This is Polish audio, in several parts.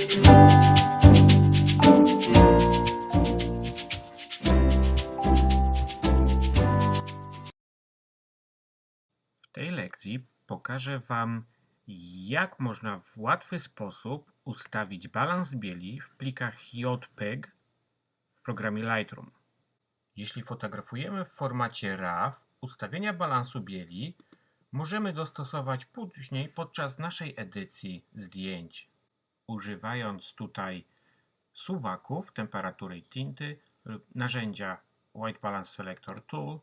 W tej lekcji pokażę Wam, jak można w łatwy sposób ustawić balans bieli w plikach JPEG w programie Lightroom. Jeśli fotografujemy w formacie RAW, ustawienia balansu bieli możemy dostosować później podczas naszej edycji zdjęć, używając tutaj suwaków, temperatury tinty lub narzędzia White Balance Selector Tool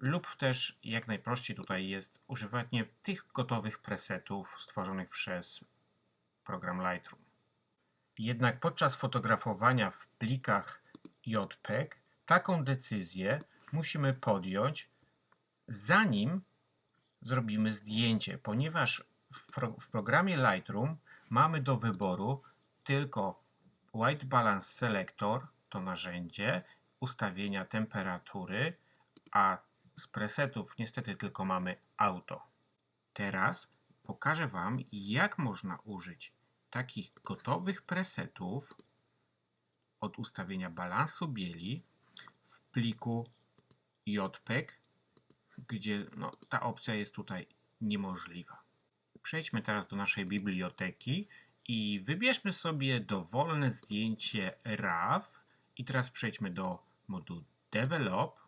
lub też jak najprościej tutaj jest używanie tych gotowych presetów stworzonych przez program Lightroom. Jednak podczas fotografowania w plikach JPEG taką decyzję musimy podjąć zanim zrobimy zdjęcie, ponieważ w, w programie Lightroom mamy do wyboru tylko White Balance Selector, to narzędzie, ustawienia temperatury, a z presetów niestety tylko mamy auto. Teraz pokażę Wam, jak można użyć takich gotowych presetów od ustawienia balansu bieli w pliku JPEG, gdzie no, ta opcja jest tutaj niemożliwa. Przejdźmy teraz do naszej biblioteki i wybierzmy sobie dowolne zdjęcie RAW i teraz przejdźmy do modułu Develop.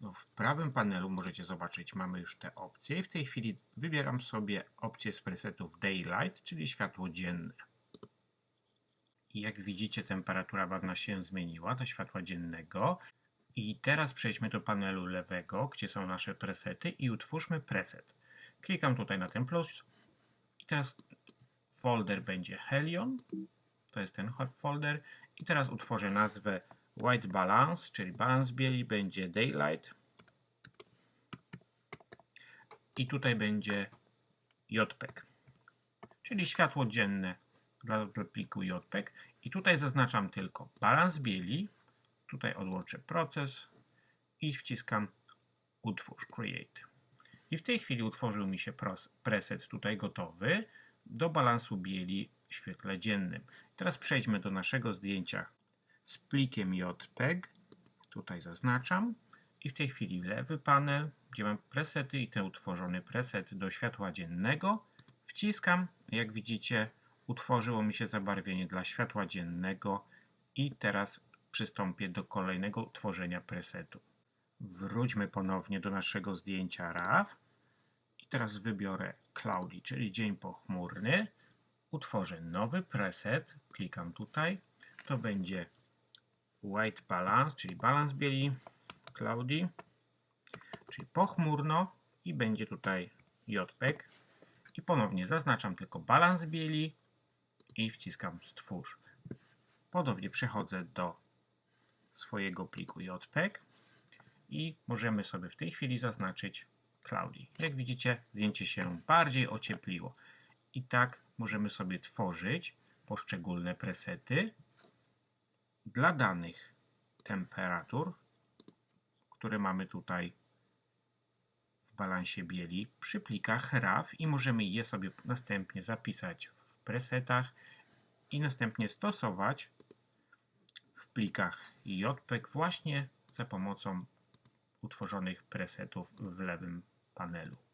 No, w prawym panelu możecie zobaczyć, mamy już te opcje. I w tej chwili wybieram sobie opcję z presetów Daylight, czyli światło dzienne. I jak widzicie, temperatura bagna się zmieniła do światła dziennego. I teraz przejdźmy do panelu lewego, gdzie są nasze presety i utwórzmy preset. Klikam tutaj na ten plus i teraz folder będzie Helion. To jest ten folder. I teraz utworzę nazwę White Balance, czyli balans bieli, będzie Daylight. I tutaj będzie JPEG, czyli światło dzienne dla, dla pliku JPEG. I tutaj zaznaczam tylko balans bieli. Tutaj odłączę proces i wciskam utwórz, create. I w tej chwili utworzył mi się preset tutaj gotowy do balansu bieli w świetle dziennym. Teraz przejdźmy do naszego zdjęcia z plikiem JPEG. Tutaj zaznaczam i w tej chwili lewy panel, gdzie mam presety i ten utworzony preset do światła dziennego. Wciskam, jak widzicie, utworzyło mi się zabarwienie dla światła dziennego i teraz przystąpię do kolejnego tworzenia presetu. Wróćmy ponownie do naszego zdjęcia RAW i teraz wybiorę Cloudy, czyli dzień pochmurny. Utworzę nowy preset, klikam tutaj, to będzie White Balance, czyli balans bieli, Cloudy, czyli pochmurno. I będzie tutaj JPEG i ponownie zaznaczam tylko balans bieli i wciskam stwórz. Ponownie przechodzę do swojego pliku JPEG i możemy sobie w tej chwili zaznaczyć Cloudy. Jak widzicie, zdjęcie się bardziej ociepliło. I tak możemy sobie tworzyć poszczególne presety dla danych temperatur, które mamy tutaj w balansie bieli przy plikach RAW i możemy je sobie następnie zapisać w presetach i następnie stosować w plikach JPEG właśnie za pomocą utworzonych presetów w lewym panelu.